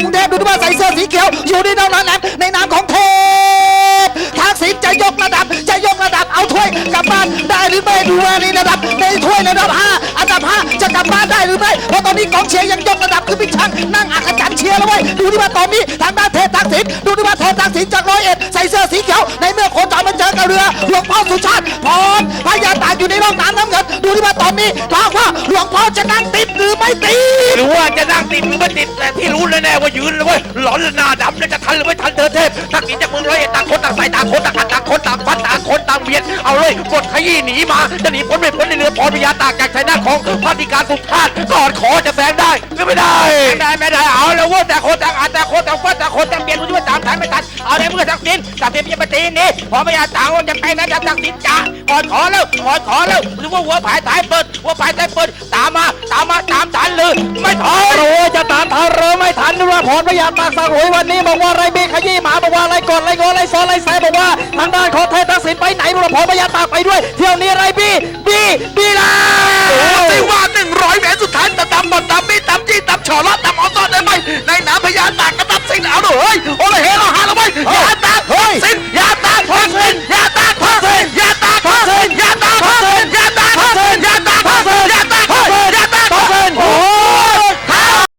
เสื้อสีเขียว อยู่ในดาวน้ำแหลมในนามของเทพทักษิณจะยกระดับจะยกระดับเอาถ้วยกลับบ้านได้หรือไม่ดูว่าในระดับในถ้วยในระดับห้าอันดับห้าจะกลับบ้านได้หรือไม่เพราะตอนนี้กองเชียร์ยังยกระดับคือพี่ช่างนั่งอักขจันเชียร์แล้วเว้ยดูที่ว่าตอนนี้ทางด้านเทพทักษิณดูที่ว่าเทพทักษิณจากร้อยเอ็ดใส่เสื้อสีเขียวในเมื่อโคจรมาเจอกับเรือหลวงพ่อสุชาติพร้อมพญาตากอยู่ในร่องน้ำน้ำเงินดูที่ว่าตอนนี้ถามว่าหลวงพ่อจะนั่งติดหรือไม่ติด รือว่าจะนั่งติดหรือไม่ติดแต่ที่รู้แน่ๆว่ายืนเลยเว้ยหลอนและหน้าดำแล้วจะทันหรือไม่ทันเธอเทพทักษิณจากเมืองร้อยเอ็ดต่างคนต่างใส่ต่างคนต่างขัดต่างคนต่างฟัดต่างคนต่างเบียดเอาเลยกดขยี้หนีมาจะหนีพ้นไม่พ้นในเรือพรพญาตากจากชัยนาของพระธิการสุภาพกอดขอจะแซงได้หรือไม่ได้ไม่ได้ไม่ได้เอาแล้วเว่าแต่คนต่างอัดแต่คนต่างฟัดแต่คนต่างเบียดรู้ว่าตามทันไม่ทันเอาในเมื่อทักษิณทักษิณจะไปตีนี่พอไม่อยาต่างคนจะไปนะจะทักษิณจ้ากอดขอแล้วกอดขอแล้วหรือว่าหัวผายท้ายเปิดหัวผาย นดูว่าพรพญาตากสังหวยวันนี้บอกว่าไรบีขยี้หมาบอกว่าไรกดไรโกไรซ้อนไรแสบอกว่าทางด้านของเทพทักษิณไปไหนบอกว่าพรพญาตากไปด้วย เที่ยวนี้ไรบีบีบีแล้โอ้วสิว่าหนึ่งร้อยเหรียญสุดท้ายแต่ตำบอลตำมีตำจี้ตำฉอล้อตำออซอนได้ไหมในน้ำพญาตากกระตับสิงเอาหน่อยเฮ้ยโอ้ยเฮ้ยเราหาเราไหมอย่าตากเฮ้ยสิงอย่า